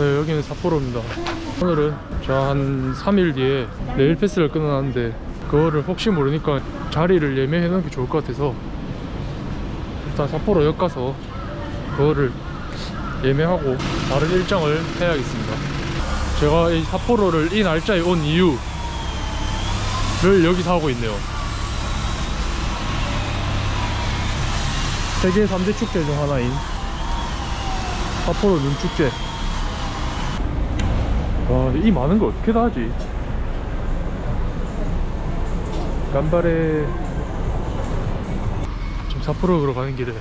네, 여기는 삿포로입니다. 오늘은 저 한 3일 뒤에 내일 패스를 끊어놨는데 그거를 혹시 모르니까 자리를 예매해 놓는 게 좋을 것 같아서 일단 삿포로역 가서 그거를 예매하고 다른 일정을 해야겠습니다. 제가 이 삿포로를 이 날짜에 온 이유를 여기서 하고 있네요. 세계 3대 축제 중 하나인 삿포로 눈축제. 와, 이 많은 거 어떻게 다 하지? 간발에 지금 삿포로로 가는 길에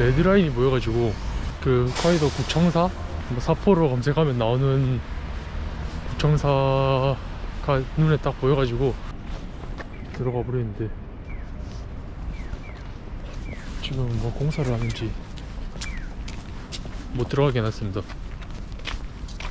레드라인이 모여가지고 그 홋카이도 구청사 뭐 삿포로 검색하면 나오는 구청사가 눈에 딱 보여가지고 들어가 버리는데 지금 뭐 공사를 하는지 못 들어가게 해놨습니다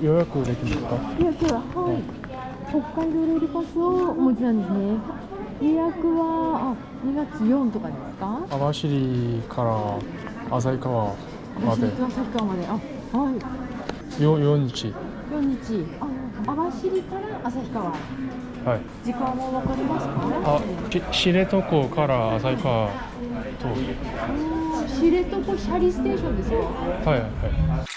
予約できますか予約は、はい、はい、北海道料理パスをお持ちなんですね予約はあ2月4とかですか網走から旭川まで旭川まであはい四四日四日あ網走から旭川はい、時間も分かりますかあ知床から旭川と知床シャリステーションですよはいはい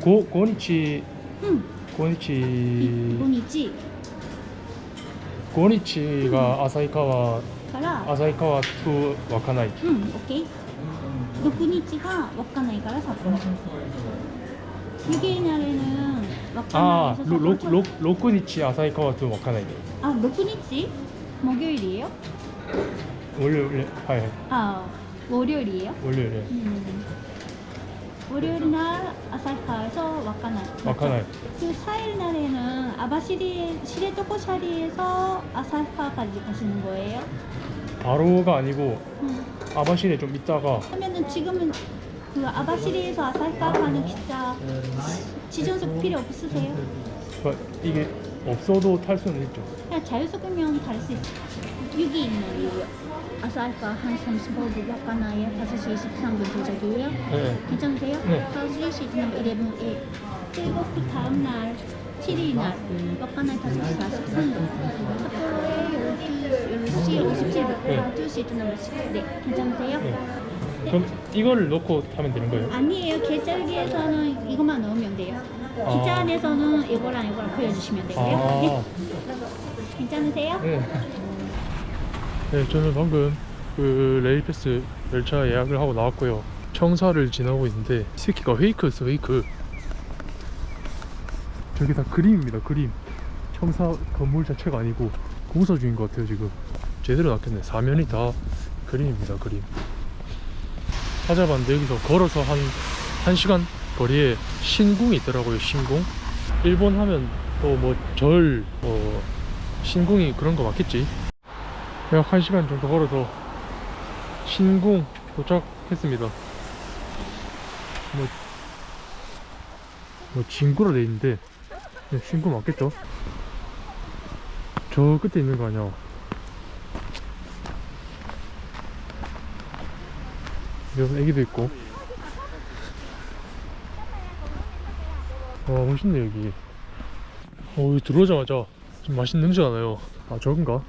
ご5日うん5日5日5日が旭川から旭川と稚内うん OK 6日が稚内から札幌 6일 날에는 아稚内에서 로, 로, 로, 6日旭川と稚内 아 6日? 목요일이에요? 월요일 하이 아 월요일이에요? 월요일에 음. 월요일 날 아사히카에서 와카나이稚内그 4일 날에는 아바시리 시레토코 샤리에서 아사히카까지 가시는 거예요? 바로가 아니고 음. 아바시에 좀 있다가 그러면은 지금은 그 아바시리에서 아사히카 가는 기차 지정석 필요 없으세요? 그러니까 이게 없어도 탈 수는 있죠 그냥 자유석이면 다를 수 있어요. 6기 있는 이유요. 아사히카 한 35분 와카나이에 5시 23분 도착이에요. 네 괜찮으세요? 네. 5시 지금 11A. 그리고 그 다음 날 7일 날 와카나이 5시 43분. 삿포로에 12시 57분. 네. 2시 지나면 10분. 네, 괜찮으세요? 네. 그럼 이거를 넣고 타면 되는 거예요? 아니에요. 계절기에서는 이것만 넣으면 돼요. 아. 기차 안에서는 이거랑 이거랑 보여주시면 되고요. 네. 아, 괜찮으세요? 네. 네, 저는 방금 그 레일패스 열차 예약을 하고 나왔고요. 청사를 지나고 있는데 이 새끼가 페이크였어, 페이크. 저게 다 그림입니다, 그림. 청사 건물 자체가 아니고 공사 중인 것 같아요, 지금. 제대로 놨겠네. 사면이 다 그림입니다, 그림. 찾아봤는데 여기서 걸어서 한 1시간 거리에 신궁이 있더라고요, 신궁. 일본 하면 또 뭐 절, 뭐 신궁이 그런 거 맞겠지? 약 1시간 정도 걸어서 신궁 도착했습니다. 뭐, 뭐 진구라 돼 있는데 네, 신궁 맞겠죠? 저 끝에 있는 거 아니야? 여기 애기도 있고. 와 멋있네 여기. 어 여기 들어오자마자 좀 맛있는 냄새가 나요. 아 저건가?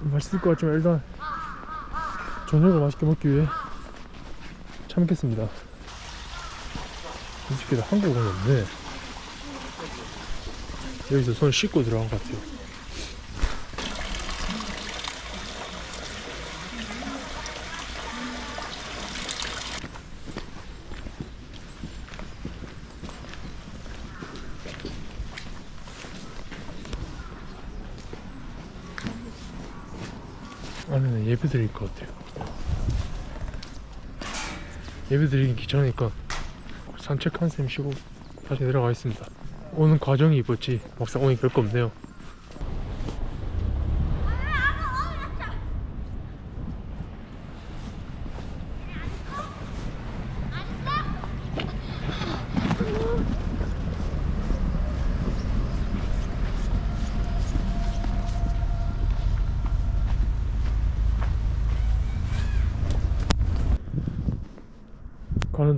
맛있을 것 같지만 일단 저녁을 맛있게 먹기 위해 참겠습니다. 이 새끼들 한국어는 없네. 여기서 손 씻고 들어간 것 같아요 안에는 예배 드릴 것 같아요. 예배 드리긴 귀찮으니까 산책 한 셈 쉬고 다시 내려가겠습니다. 오는 과정이 이뻤지. 막상 오니 별거 없네요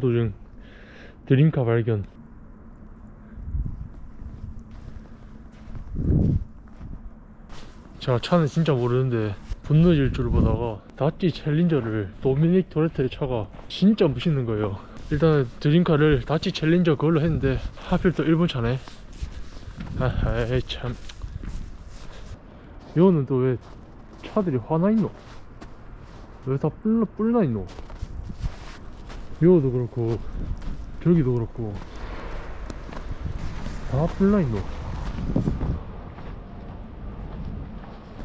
도중 드림카 발견. 제가 차는 진짜 모르는데 분노 질주를 보다가 다찌 챌린저를 도미닉 토레트의 차가 진짜 멋있는 거예요. 일단 드림카를 다찌 챌린저 그걸로 했는데 하필 또 일본 차네. 아이 참. 요는 또 왜 차들이 화나 있노? 왜 다 뿔나, 뿔나 있노 요도 그렇고 저기도 그렇고. 다 있노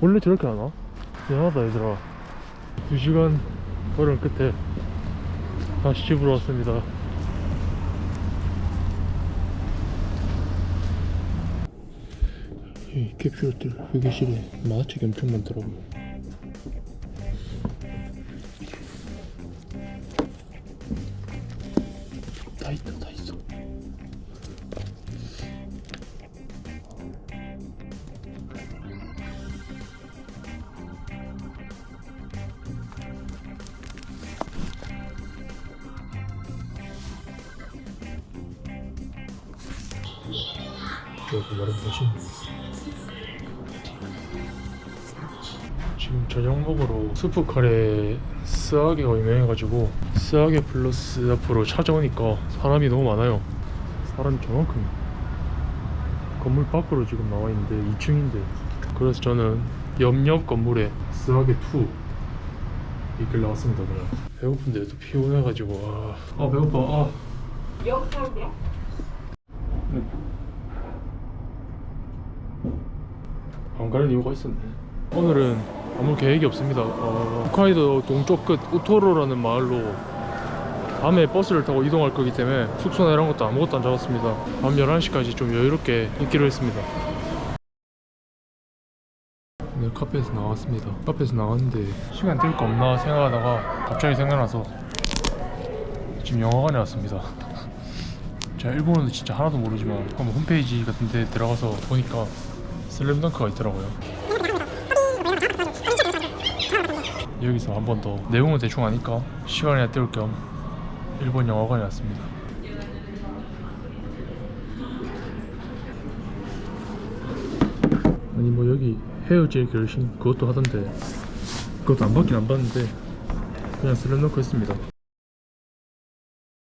원래 저렇게 하나? 미안하다 얘들아. 2시간 걸음 끝에 다시 집으로 왔습니다. 이 캡슐들 휴게실에 만화책이 엄청 많더라고 여기 말은 뭐지? 지금 저녁 먹으러 스프 카레 스아게가 유명해가지고 스아게 플러스 앞으로 찾아오니까 사람이 너무 많아요. 사람이 저만큼. 건물 밖으로 지금 나와 있는데 2층인데. 그래서 저는 옆옆 건물에 스아게 2 이길 나왔습니다 그냥. 배고픈데 또 피곤해가지고 아, 아 배고파. 아 안 가는 이유가 있었네. 오늘은 아무 계획이 없습니다. 어, 홋카이도 동쪽 끝 우토로라는 마을로 밤에 버스를 타고 이동할 거기 때문에 숙소나 이런 것도 아무것도 안 잡았습니다. 밤 11시까지 좀 여유롭게 있기로 했습니다. 네, 카페에서 나왔습니다. 카페에서 나왔는데 시간 뜰거 없나 생각하다가 갑자기 생각나서 지금 영화관에 왔습니다. 제가 일본어는 진짜 하나도 모르지만 한번 홈페이지 같은 데 들어가서 보니까 슬램덩크가 있더라고요. 여기서 한 번 더 내용은 대충 아니까 시간이나 때울 겸 일본 영화관에 왔습니다. 아니 뭐 여기 헤어질 결심 그것도 하던데 그것도 안 받긴 안 받는데 그냥 슬램덩크 했습니다.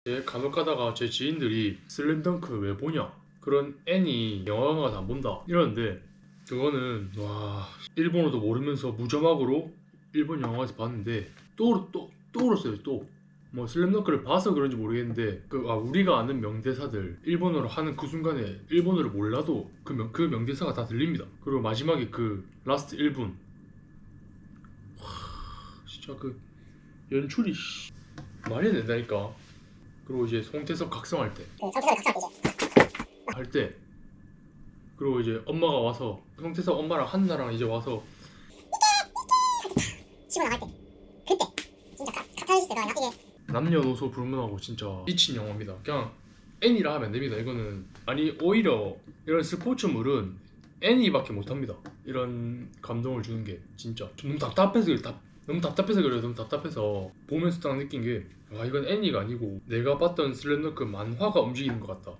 제 간혹 가다가 제 지인들이 슬램덩크 왜 보냐 그런 애니 영화관 가서 안 본다 이러는데 그거는 와 일본어도 모르면서 무점막으로 일본 영화에서 봤는데 또 또 또 울었어요 또 뭐 슬램덩크를 봐서 그런지 모르겠는데 그 아, 우리가 아는 명대사들 일본어로 하는 그 순간에 일본어를 몰라도 그, 명, 그 명대사가 다 들립니다. 그리고 마지막에 그 라스트 1분. 와 진짜 그 연출이 씨, 말이 안 된다니까. 그리고 이제 송태섭 각성할 때. 할때 그리고 이제 엄마가 와서 송태섭 엄마랑 한나랑 이제 와서 치고 나갈 때 그때 진짜 카, 카타르시스가 나중에 남녀노소 불문하고 진짜 미친 영화입니다. 그냥 애니라 하면 안 됩니다. 이거는 아니 오히려 이런 스포츠물은 애니밖에 못합니다. 이런 감동을 주는 게 진짜 좀 너무 답답해서 그래. 답, 너무 답답해서 그래요. 너무 답답해서 보면서 딱 느낀 게 와 이건 애니가 아니고 내가 봤던 슬램덩크 만화가 움직이는 것 같다.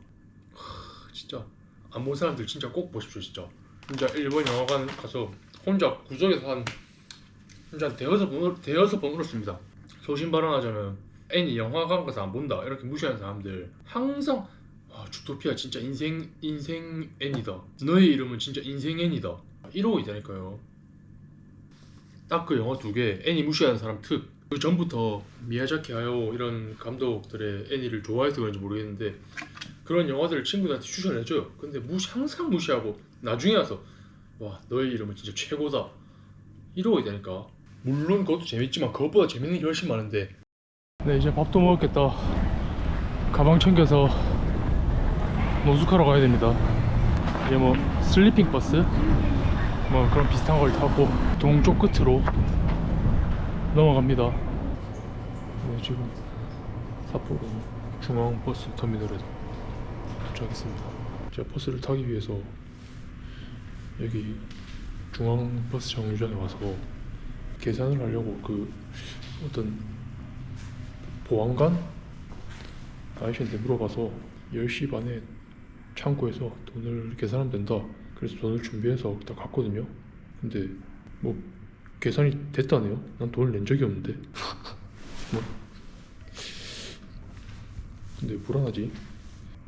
하, 진짜 안본 사람들 진짜 꼭 보십시오. 진짜. 진짜 일본 영화관 가서 혼자 구석에서 한한 대여섯 번 울- 대여섯 번 울었습니다. 소신 발언하자면 애니 영화관 가서 안 본다. 이렇게 무시하는 사람들. 항상 와 주토피아 진짜 인생 인생 애니다. 너의 이름은 진짜 인생 애니다. 이러고 있다니까요. 딱 그 영화 두 개 애니 무시하는 사람 특 그 전부터 미야자키 하야오 이런 감독들의 애니를 좋아해서 그런지 모르겠는데 그런 영화들을 친구들한테 추천해줘요. 근데 무시 항상 무시하고 나중에 와서 와 너의 이름은 진짜 최고다. 이러고 있다니까. 물론 그것도 재밌지만 그것보다 재밌는 게 훨씬 많은데. 네 이제 밥도 먹었겠다. 가방 챙겨서 노숙하러 가야 됩니다. 이제 뭐 슬리핑 버스? 뭐 그런 비슷한 걸 타고 동쪽 끝으로 넘어갑니다. 네 지금 삿포로 중앙버스 터미널에 도착했습니다. 제가 버스를 타기 위해서 여기 중앙버스 정류장에 와서 계산을 하려고 그 어떤 보안관? 아저씨한테 물어봐서 10시 반에 창고에서 돈을 계산하면 된다. 그래서 돈을 준비해서 딱 갔거든요. 근데 뭐 계산이 됐다네요. 난 돈을 낸 적이 없는데. 뭐. 근데 왜 불안하지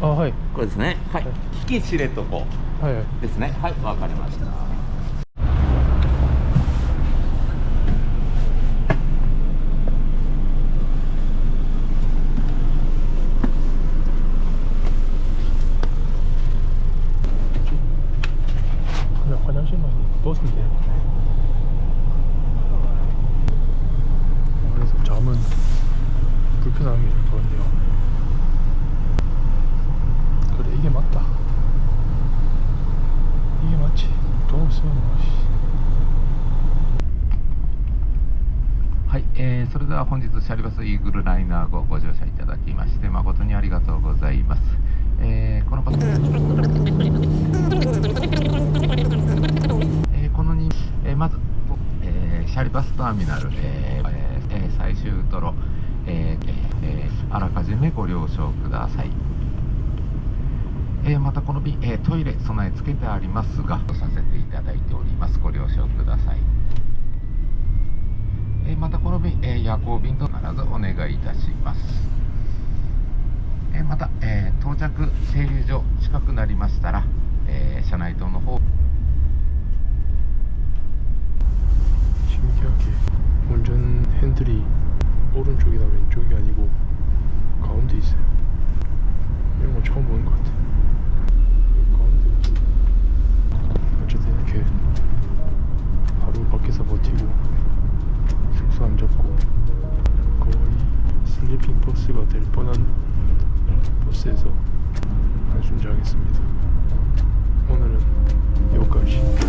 あはい。これですね。はい。はい。はい。ですね。はいわかりましたはい、えーそれでは本日シャリバスイーグルライナー号ご乗車いただきまして誠にありがとうございます。えーこのバス、えーこのに、えーまず、えーシャリバスターミナル、えーえー最終トロ、えーえーあらかじめご了承ください。えーまたこの便、えートイレ備え付けてありますがさせていただいておりますご了承ください。えーまたこの便、えー夜行便と必ずお願いいたします。えーまた、えー到着停留所近くなりましたら、えー車内灯の方 자겠습니다. 오늘은 여기까지.